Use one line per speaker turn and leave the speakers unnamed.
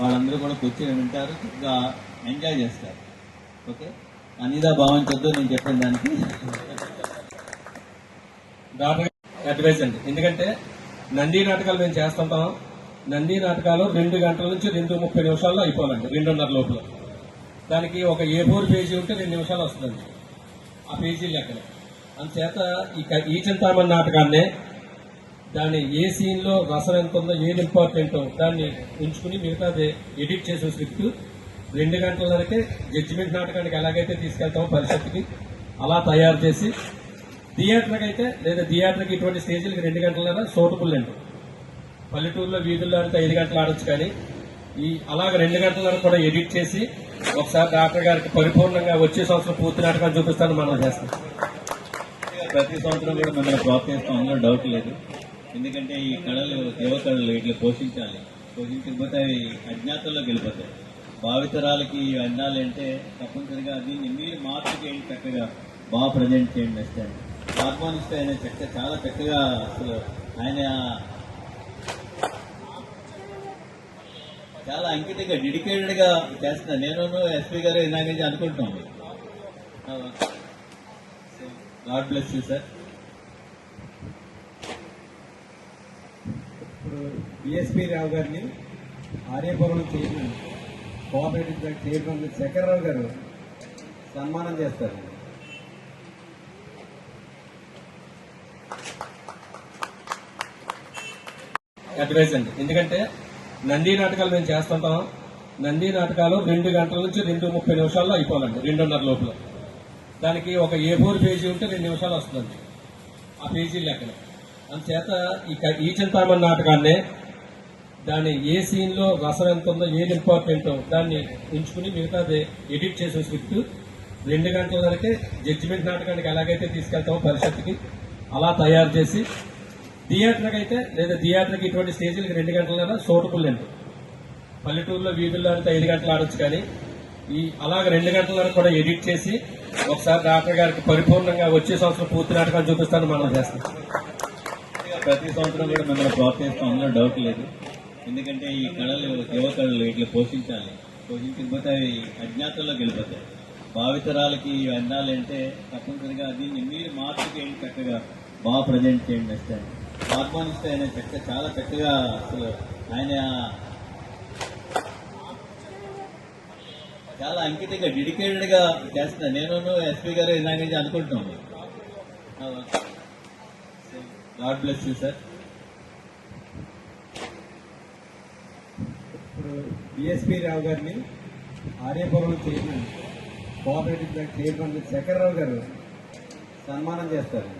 వాళ్ళందరూ కూడా కూర్చొని వింటారు ఇంకా ఎంజాయ్ చేస్తారు. ఓకే? అనిదా భావించొద్దు నేను చెప్పిన దానికి.
డాక్టర్ అడ్వైజ్ అండి ఎందుకంటే నంది నాటకాలు మేము చేస్తుంటాం. నంది నాటకాలు రెండు గంటల నుంచి రెండు ముప్పై నిమిషాల్లో అయిపోవాలండి రెండున్నర లోపల. దానికి ఒక ఏ ఫోర్ పేజీ ఉంటే రెండు నిమిషాలు వస్తుందండి. ఆ పేజీ లెక్కలు అందుచేత ఈ ఈ చింతామణి నాటకాన్నే దాన్ని ఏ సీన్లో రసం ఎంత ఉందో ఏది ఇంపార్టెంటో దాన్ని ఉంచుకుని మిగతాది ఎడిట్ చేసే స్క్రిప్ట్ రెండు గంటల వరకే జడ్జిమెంట్ నాటకానికి ఎలాగైతే తీసుకెళ్తామో పరిషత్కి అలా తయారు చేసి థియేటర్కి అయితే లేదా థియేటర్కి ఇటువంటి స్టేజీలకి రెండు గంటల సూటబుల్ అండి. పల్లెటూరులో వీధుల్లో అయితే ఐదు గంటలు ఆడొచ్చు కానీ ఈ అలాగ రెండు గంటల వరకు కూడా ఎడిట్ చేసి ఒకసారి డాక్టర్ గారికి పరిపూర్ణంగా వచ్చే సంవత్సరం పూర్తి నాటకాన్ని చూపిస్తాను మనం చేస్తాం.
ప్రతి సంవత్సరం కూడా మిమ్మల్ని ప్రోత్సహిస్తాం అందులో డౌట్ లేదు. ఎందుకంటే ఈ కళలు దేవ కళలు ఇట్లా పోషించాలి. పోషించకపోతే అవి అజ్ఞాతంలోకి వెళ్ళిపోతాయి. భావితరాలకి అందాలి అంటే తప్పనిసరిగా దీన్ని మీరు మార్పు చేయండి చక్కగా బాగా ప్రజెంట్ చేయండి నెక్స్ట్ టైం హార్మోనిస్ట్ ఆయన చక్క చాలా చక్కగా అసలు ఆయన చాలా అంకితంగా డెడికేటెడ్గా చేస్తున్నారు. నేను ఎస్పీ గారు ఇందాక నుంచి అనుకుంటున్నాం God bless you sir
BSP Rao గారిని Aryapuram chairman cooperative bank chairman Shankar Rao గారు సన్మానం చేస్తారు.
అడ్వైజ్ అండి ఎందుకంటే నంది నాటకాలు మేము చేస్తుంటాం. నంది నాటకాలు రెండు గంటల నుంచి రెండు ముప్పై నిమిషాల్లో అయిపోవాలండి రెండున్నర లోపల. దానికి ఒక ఏ ఫోర్ పేజీ ఉంటే రెండు నిమిషాలు వస్తుందండి. ఆ పేజీ లెక్కన. అందుచేత ఈ ఈ చింతామణి నాటకాన్నే దాన్ని ఏ సీన్లో రసం ఎంత ఉందో ఏది ఇంపార్టెంటో దాన్ని ఉంచుకుని మిగతాది ఎడిట్ చేసిన స్క్రిప్ట్ రెండు గంటల వరకే జడ్జిమెంట్ నాటకానికి ఎలాగైతే తీసుకెళ్తామో పరిషత్కి అలా తయారు చేసి థియేటర్కి అయితే లేదా థియేటర్కి ఇటువంటి స్టేజీలకి రెండు గంటల సూటబుల్ అండి పల్లెటూరులో వీధుల్లో అంటే ఐదు గంటలు ఆడొచ్చు కానీ ఈ అలాగ రెండు గంటల వరకు కూడా ఎడిట్ చేసి ఒకసారి డాక్టర్ గారికి పరిపూర్ణంగా వచ్చే సంవత్సరం పూర్తి నాటకాలు చూపిస్తాను మనం చేస్తాం.
ప్రతి సంవత్సరం కూడా మిమ్మల్ని ప్రోత్సహిస్తాం అందులో డౌట్ లేదు. ఎందుకంటే ఈ కళలు దేవ కళలు ఇట్లా పోషించాలి. పోషించకపోతే అవి అజ్ఞాతంలోకి వెళ్ళిపోతాయి. భావితరాలకి ఇవి అందాలి అంటే తప్పనిసరిగా దీన్ని మీరు మార్పు చేయండి చక్కగా. బాగా ప్రజెంట్ చేయండి నెక్స్ట్ టైం ఆయన చక్క చాలా చక్కగా అసలు ఆయన చాలా అంకితంగా డెడికేటెడ్గా చేస్తున్నారు. నేను ఎస్పీ గారు ఇలాగే అనుకుంటున్నాను గాడ్ బ్లెస్ యూ సార్.
ఇప్పుడు బిఎస్పి రావు గారిని Aryapuram chairman cooperative bank chairman Rao గారు సన్మానం చేస్తారు.